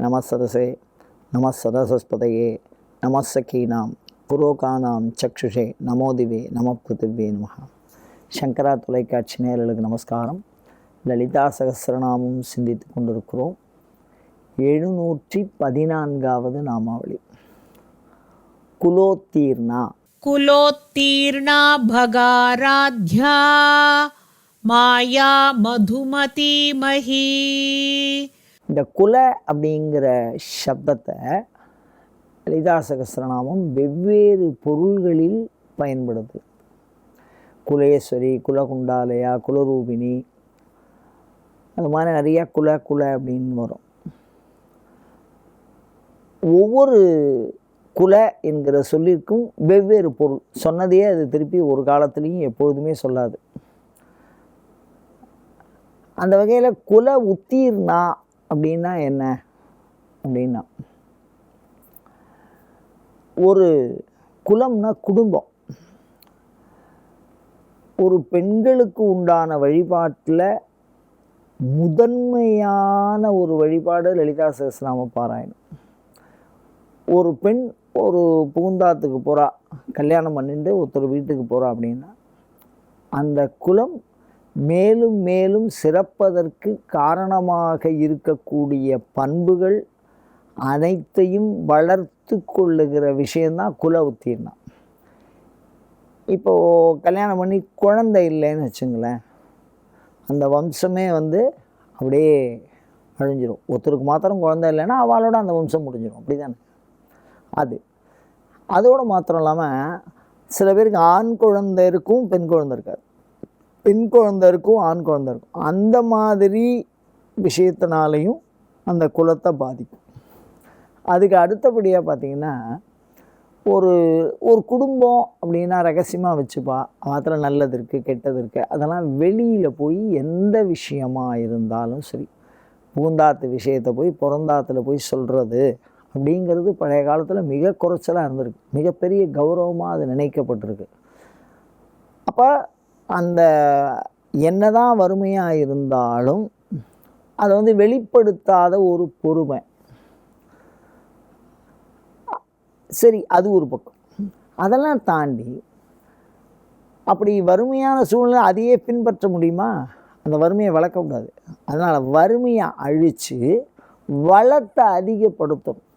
नमः सदसे नमः सदसस्पतये नमः सखीनां புரோகானாம் சக்ஷுஷே நமோதிவே நம பிருத்திவே நமः சங்கரா தொலைக்காட்சி நேயர்களுக்கு நமஸ்காரம் லலிதா சகசிரநாமம் சிந்தித்து கொண்டிருக்கிறோம் எழுநூற்றி பதினான்காவது நாமாவளி குலோத்தீர்ணா कुलोत्तीर्णा भगाराध्या माया मधुमतीमही இந்த குல அப்படிங்கிற சப்தத்தை லலிதா சகசிரநாமம் வெவ்வேறு பொருள்களில் பயன்படுது. குலேஸ்வரி குலகுண்டாலயா குலரூபிணி அது மாதிரி நிறைய குல குல அப்படின்னு வரும். ஒவ்வொரு குல என்கிற சொல்லிற்கும் வெவ்வேறு பொருள். சொன்னதையே அது திருப்பி ஒரு காலத்துலேயும் எப்பொழுதுமே சொல்லாது. அந்த வகையில் குல உத்தீர்ணா அப்படின்னா என்ன? அப்படின்னா ஒரு குலம்னா குடும்பம். ஒரு பெண்களுக்கு உண்டான வழிபாட்டில் முதன்மையான ஒரு வழிபாடு லலிதா சகஸ்நாம பாராயணம். ஒரு பெண் ஒரு பூந்தாத்துக்கு போகிறா கல்யாணம் பண்ணிட்டு ஒருத்தர் வீட்டுக்கு போகிறா அப்படின்னா அந்த குலம் மேலும் மேலும் சிறப்பதற்கு காரணமாக இருக்கக்கூடிய பண்புகள் அனைத்தையும் வளர்த்து கொள்ளுகிற விஷயந்தான் குல உத்தீர்ணம் இப்போது கல்யாணம் பண்ணி குழந்தை இல்லைன்னு வச்சுங்களேன். அந்த வம்சமே வந்து அப்படியே அழிஞ்சிரும். ஒருத்தருக்கு மாத்திரம் குழந்தை இல்லைன்னா அவளோட அந்த வம்சம் முடிஞ்சிடும் அப்படி தானே அது. அதோடு மாத்திரம் இல்லாமல் சில பேருக்கு ஆண் குழந்தை இருக்கும் பெண் குழந்தை இருக்காது. பெண் குழந்தை இருக்கும் ஆண் குழந்தை இருக்கும். அந்த மாதிரி விஷயத்தினாலையும் அந்த குலத்தை பாதிக்கும். அதுக்கு அடுத்தபடியாக பார்த்தீங்கன்னா ஒரு ஒரு குடும்பம் அப்படின்னா ரகசியமாக வச்சுப்பா. மாத்திரம் நல்லது இருக்குது கெட்டது இருக்குது அதெல்லாம் வெளியில் போய் எந்த விஷயமாக இருந்தாலும் சரி பூந்தாத்து விஷயத்தை போய் புறந்தாத்தில் போய் சொல்கிறது அப்படிங்கிறது பழைய காலத்தில் மிக குறைச்சலாக இருந்திருக்கு. மிகப்பெரிய கௌரவமாக அது நினைக்கப்பட்டிருக்கு. அப்போ அந்த என்னதான் வறுமையாக இருந்தாலும் அதை வந்து வெளிப்படுத்தாத ஒரு பொறுமை. சரி அது ஒரு பக்கம். அதெல்லாம் தாண்டி அப்படி வறுமையான சூழ்நிலை அதையே பின்பற்ற முடியுமா? அந்த வறுமையை வளர்க்கக்கூடாது. அதனால் வறுமையை அழித்து வளத்தை அதிகப்படுத்தணும்.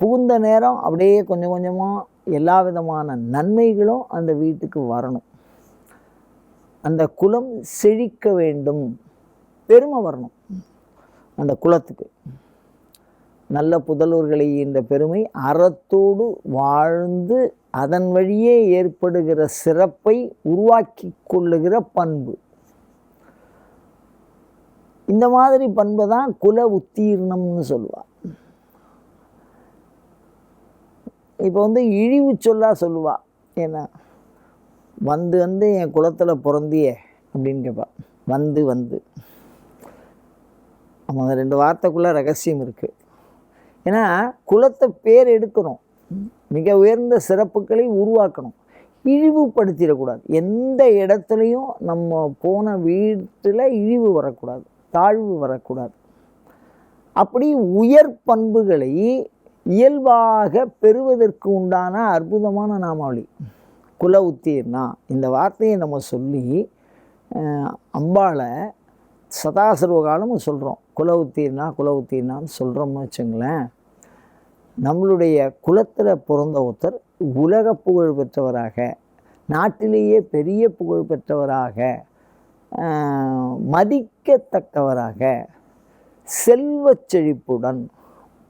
புகுந்த நேரம் அப்படியே கொஞ்சம் கொஞ்சமாக எல்லா விதமான நன்மைகளும் அந்த வீட்டுக்கு வரணும். அந்த குலம் செழிக்க வேண்டும். பெருமை வரணும். அந்த குலத்துக்கு நல்ல புதல்வர்களை இந்த பெருமை அறத்தோடு வாழ்ந்து அதன் வழியே ஏற்படுகிற சிறப்பை உருவாக்கி கொள்ளுகிற பண்பு. இந்த மாதிரி பண்பை தான் குல உத்தீர்ணம்னு சொல்லுவாள் இப்போ வந்து இழிவு சொல்லா சொல்லுவாள் ஏன்னா வந்து வந்து என் குளத்தில் பிறந்தியே அப்படின்னு கேட்பா வந்து வந்து. அவங்க ரெண்டு வார்த்தைக்குள்ளே ரகசியம் இருக்குது ஏன்னா குலத்தை பேர் எடுக்கணும். மிக உயர்ந்த சிறப்புகளை உருவாக்கணும். இழிவுபடுத்திடக்கூடாது. எந்த இடத்துலையும் நம்ம போன வீட்டில் இழிவு வரக்கூடாது. தாழ்வு வரக்கூடாது. அப்படி உயர் பண்புகளை இயல்பாக பெறுவதற்கு உண்டான அற்புதமான நாமாவளி. குல உத்தீர்ணா. இந்த வார்த்தையை நம்ம சொல்லி அம்பாளை சதாசர்வ காலமும் சொல்கிறோம் குல உத்தீர்ணா குல உத்தீர்ணான்னு சொல்கிறோம்னு வச்சுங்களேன். நம்மளுடைய குலத்தில் பிறந்த ஒருத்தர் உலக புகழ் பெற்றவராக நாட்டிலேயே பெரிய புகழ் பெற்றவராக மதிக்கத்தக்கவராக செல்வச் செழிப்புடன்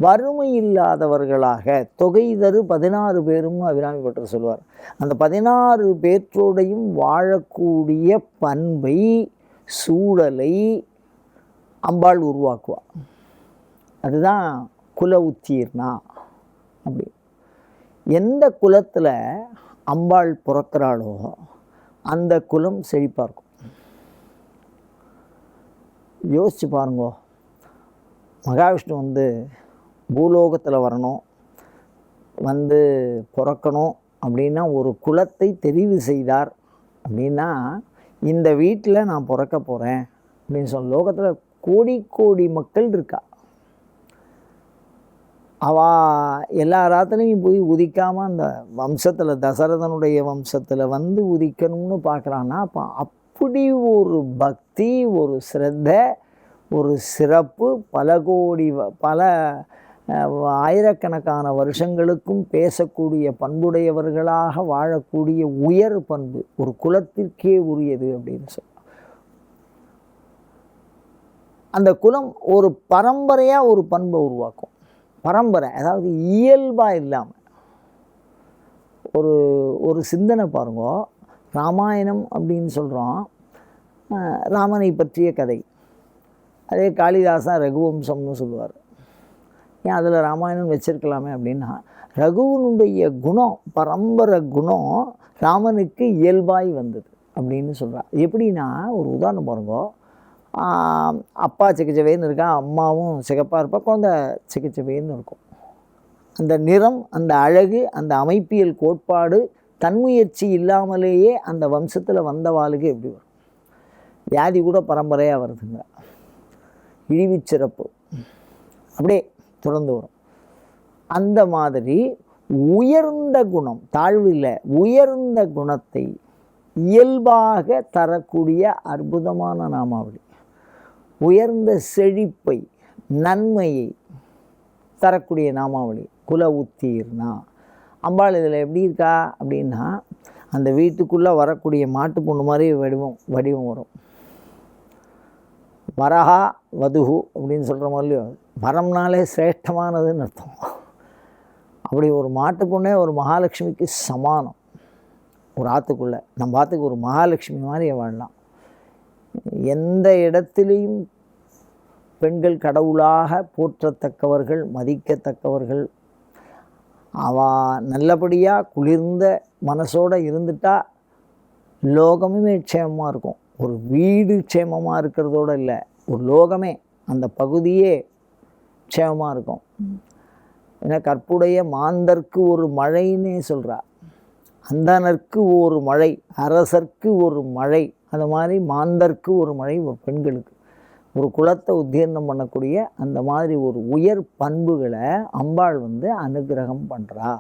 வறுமை இல்லாதவர்களாக தொகை தரு பதினாறு பேரும் அபிராமி பட்டர் சொல்வார் அந்த பதினாறு பேற்றோடையும் வாழக்கூடிய பண்பை சூழலை அம்பாள் உருவாக்குவா. அதுதான் குல உத்தீர்ணா அப்படி. எந்த குலத்தில் அம்பாள் பிறக்கிறாளோ அந்த குலம் செழிப்பாக இருக்கும் யோசிச்சு பாருங்கோ. மகாவிஷ்ணு வந்து பூலோகத்தில் வரணும் வந்து பிறக்கணும் அப்படின்னா ஒரு குலத்தை தெரிவு செய்தார் அப்படின்னா இந்த வீட்டில் நான் பிறக்க போகிறேன் அப்படின்னு சொல்ல லோகத்தில் கோடி கோடி மக்கள் இருக்கா? அவ எல்லா ராத்திரையும் போய் உதிக்காமல் அந்த வம்சத்தில் தசரதனுடைய வம்சத்தில் வந்து உதிக்கணும்னு பார்க்குறான்னா அப்போ அப்படி ஒரு பக்தி ஒரு ஸ்ரத்த ஒரு சிறப்பு பல கோடி வ- பல ஆயிரக்கணக்கான வருஷங்களுக்கும் பேசக்கூடிய பண்புடையவர்களாக வாழக்கூடிய உயர் பண்பு ஒரு குலத்திற்கே உரியது அப்படின்னு சொல்லலாம். அந்த குலம் ஒரு பரம்பரையாக ஒரு பண்பை உருவாக்கும். பரம்பரை அதாவது இயல்பாக இல்லாமல் ஒரு ஒரு சிந்தனை பாருங்க. ராமாயணம் அப்படின்னு சொல்கிறோம் ராமனை பற்றிய கதை. அதே காளிதாசன் ரகுவம்சம்னு சொல்லுவார். ஏன் அதில் ராமாயணம் வச்சிருக்கலாமே அப்படின்னா ரகுவனுடைய குணம் பரம்பரை குணம் ராமனுக்கு இயல்பாய் வந்தது அப்படின்னு சொல்கிறார் எப்படின்னா ஒரு உதாரணம் பாருங்க. அப்பா சிக்கிச்சவேன்னு இருக்கா அம்மாவும் சிகப்பாக இருப்பா குழந்த சிக்கிச்சவேன்னு இருக்கும். அந்த நிறம் அந்த அழகு அந்த அமைப்பியல் கோட்பாடு தன்முயற்சி இல்லாமலேயே அந்த வம்சத்தில் வந்தவாளுக்கு எப்படி வரும்? வியாதி கூட பரம்பரையாக வருதுங்க. இழிவுச் சிறப்பு. அப்படியே தொடர்ந்து வரும். அந்த மாதிரி உயர்ந்த குணம் தாழ்வில் உயர்ந்த குணத்தை இயல்பாக தரக்கூடிய அற்புதமான நாமாவளி. உயர்ந்த செழிப்பை நன்மையை தரக்கூடிய நாமாவளி. குல உத்தீர்னா அம்பாள் இதில் எப்படி இருக்கா அப்படின்னா அந்த வீட்டுக்குள்ளே வரக்கூடிய மாட்டு பொண்ணு மாதிரி வடிவம் வடிவம் வரும். வரஹா வதுகு அப்படின்னு சொல்கிற மாதிரிலையோ மரம்னாலே சிரேஷ்டமானதுன்னு அர்த்தம். அப்படி ஒரு மாட்டு ஒரு மகாலட்சுமிக்கு சமானம். ஒரு ஆற்றுக்குள்ளே நம்ம ஆற்றுக்கு ஒரு மகாலட்சுமி மாதிரி வாழலாம். எந்த இடத்துலையும் பெண்கள் கடவுளாக போற்றத்தக்கவர்கள் மதிக்கத்தக்கவர்கள் அவ நல்லபடியாக குளிர்ந்த மனசோடு இருந்துட்டா லோகமுமே க்ஷேமமாக இருக்கும். ஒரு வீடு க்ஷேமமாக இருக்கிறதோட இல்லை. ஒரு லோகமே. அந்த பகுதியே க்ஷேமமாக இருக்கும். ஏன்னா கற்புடைய மாந்தர்க்கு ஒரு மழைன்னே சொல்கிறா அந்தனருக்கு ஒரு மழை அரசர்க்கு ஒரு மழை அந்த மாதிரி மாந்தர்க்கு ஒரு மழை ஒரு பெண்களுக்கு. ஒரு குலத்தை உத்தீர்ணம் பண்ணக்கூடிய அந்த மாதிரி ஒரு உயர் பண்புகளை அம்பாள் வந்து அனுக்கிரகம் பண்ணுறா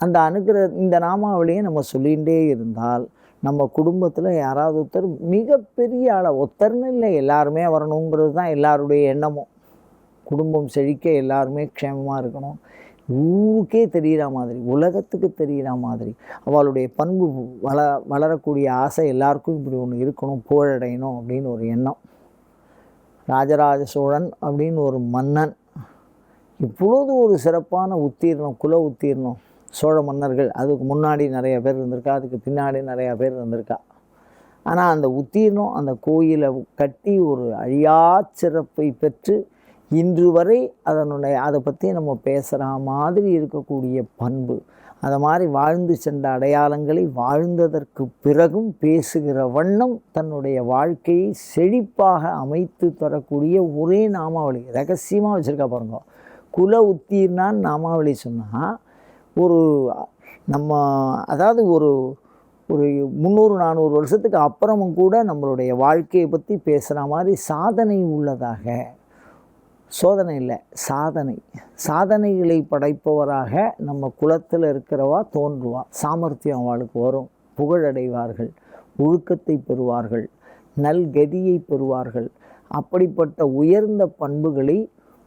அந்த அனுகிரக இந்த நாமாவளியை நம்ம சொல்லிகிட்டே இருந்தால் நம்ம குடும்பத்தில் யாராவது ஒருத்தர் மிகப்பெரிய ஆள ஒருத்தர்னு இல்லை எல்லாருமே வரணுங்கிறது தான் எல்லாருடைய எண்ணமும். குடும்பம் செழிக்க எல்லாருமே க்ஷேமமாக இருக்கணும். ஊருக்கே தெரிகிற மாதிரி உலகத்துக்கு தெரிகிற மாதிரி அவளுடைய பண்பு வள வளரக்கூடிய ஆசை எல்லாருக்கும் இப்படி ஒன்று இருக்கணும் புகழடையணும் அப்படின்னு ஒரு எண்ணம். ராஜராஜ சோழன் அப்படின்னு ஒரு மன்னன். இப்பொழுது ஒரு சிறப்பான உத்தீர்ணம் குல உத்தீர்ணம் சோழ மன்னர்கள். அதுக்கு முன்னாடி நிறைய பேர் இருந்திருக்கா அதுக்கு பின்னாடி நிறையா பேர் இருந்திருக்கா. ஆனால் அந்த உத்தீர்ணம் அந்த கோயிலை கட்டி ஒரு அழியா சிறப்பை பெற்று இன்று வரை அதனுடைய அதை பற்றி நம்ம பேசுகிற மாதிரி இருக்கக்கூடிய பண்பு அதை மாதிரி வாழ்ந்து சென்ற அடையாளங்களை வாழ்ந்ததற்கு பிறகும் பேசுகிற வண்ணம் தன்னுடைய வாழ்க்கையை செழிப்பாக அமைத்து தரக்கூடிய ஒரே நாமாவளி ரகசியமாக வச்சுருக்கா பாருங்க. குல உத்தீர்ணான்னு நாமாவளி சொன்னால் ஒரு நம்ம அதாவது ஒரு ஒரு முந்நூறு நானூறு வருஷத்துக்கு அப்புறமும் கூட நம்மளுடைய வாழ்க்கையை பற்றி பேசுகிற மாதிரி சாதனை உள்ளதாக சோதனை இல்லை சாதனை. சாதனைகளை படைப்பவராக நம்ம குலத்தில் இருக்கிறவா தோன்றுவா. சாமர்த்தியம் அவளுக்கு வரும். புகழடைவார்கள். ஒழுக்கத்தை பெறுவார்கள். நல்கதியை பெறுவார்கள். அப்படிப்பட்ட உயர்ந்த பண்புகளை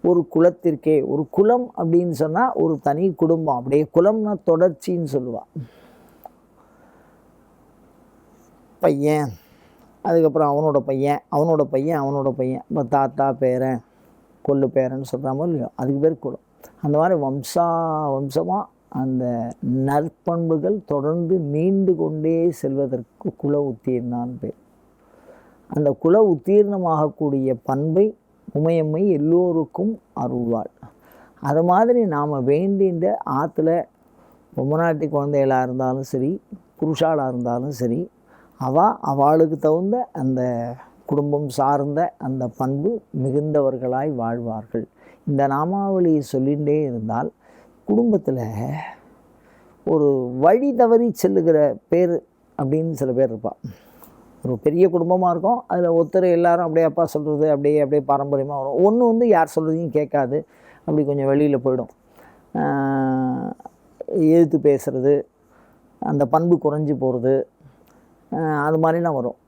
ஒரு குலத்திற்கே ஒரு குலம் அப்படின்னு சொன்னால் ஒரு தனி குடும்பம். அப்படியே குலம்னா தொடர்ச்சின்னு சொல்லுவாள் பையன் அதுக்கப்புறம் அவனோட பையன் அவனோட பையன் அவனோட பையன். இப்போ தாத்தா பேரன் கொள்ளு பேரன்னு சொல்கிறாமோ இல்லையோ? அதுக்கு பேர் குலம் அந்த மாதிரி வம்சா வம்சமாக அந்த நற்பண்புகள் தொடர்ந்து நீண்டு கொண்டே செல்வதற்கு குல உத்தீர்ணான் பேர். அந்த குல உத்தீர்ணமாகக்கூடிய பண்பை உமையம்மை எல்லோருக்கும் அருள்வாள். அது மாதிரி நாம் வேண்டின்ற ஆற்றுல பொம்மநாட்டி குழந்தைகளாக இருந்தாலும் சரி புருஷாளாக இருந்தாலும் சரி அவள் அவளுக்கு தகுந்த அந்த குடும்பம் சார்ந்த அந்த பண்பு மிகுந்தவர்களாய் வாழ்வார்கள். இந்த நாமாவளியை சொல்லிகிட்டே இருந்தால் குடும்பத்தில் ஒரு வழி தவறி செல்லுகிற பேர் அப்படின்னு சில பேர் இருப்பாள் ஒரு பெரிய குடும்பமாக இருக்கும் அதில் ஒருத்தர் எல்லாரும் அப்படியே அப்பா சொல்கிறது அப்படியே அப்படியே பாரம்பரியமாக வரும். ஒன்று வந்து யார் சொல்கிறதையும் கேட்காது அப்படி கொஞ்சம் வெளியில் போயிடும். எழுத்து பேசுகிறது அந்த பண்பு குறைஞ்சி போகிறது அது மாதிரிலாம் வரும்.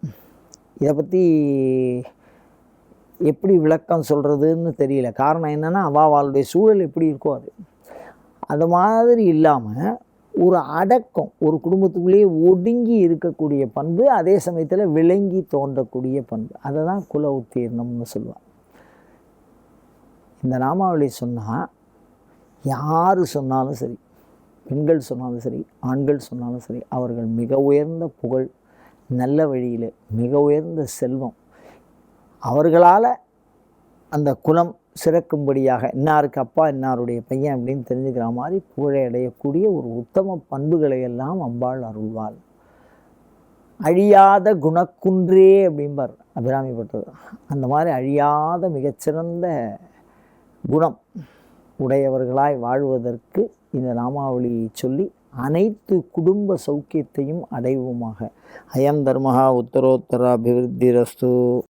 இதை பற்றி எப்படி விளக்கம் சொல்கிறதுன்னு தெரியல. காரணம் என்னென்னா அவாவாளுடைய சூழல் எப்படி இருக்கோ அது. அது மாதிரி இல்லாமல் ஒரு அடக்கம் ஒரு குடும்பத்துக்குள்ளேயே ஒடுங்கி இருக்கக்கூடிய பண்பு அதே சமயத்தில் விளங்கி தோன்றக்கூடிய பண்பு. அதை தான் குல உத்தீர்ணம்னு சொல்லுவாள் இந்த நாமாவளி சொன்னால் யார் சொன்னாலும் சரி பெண்கள் சொன்னாலும் சரி ஆண்கள் சொன்னாலும் சரி அவர்கள் மிக உயர்ந்த புகழ் நல்ல வழியில் மிக உயர்ந்த செல்வம். அவர்களால் அந்த குலம் சிறக்கும்படியாக இன்னாருக்கு அப்பா இன்னாருடைய பையன் அப்படின்னு தெரிஞ்சுக்கிற மாதிரி புகழை அடையக்கூடிய ஒரு உத்தம பண்புகளை எல்லாம் அம்பாள் அருள்வாள். அழியாத குணக்குன்றே அப்படிம்பார் அபிராமிப்பட்டது அந்த மாதிரி அழியாத மிகச்சிறந்த குணம் உடையவர்களாய் வாழ்வதற்கு இந்த நாமாவளியை சொல்லி அனைத்து குடும்ப சௌக்கியத்தையும் அடைவோமாக. அயம் தர்மஹா உத்தரோத்தர அபிவிருத்தி ரஸ்து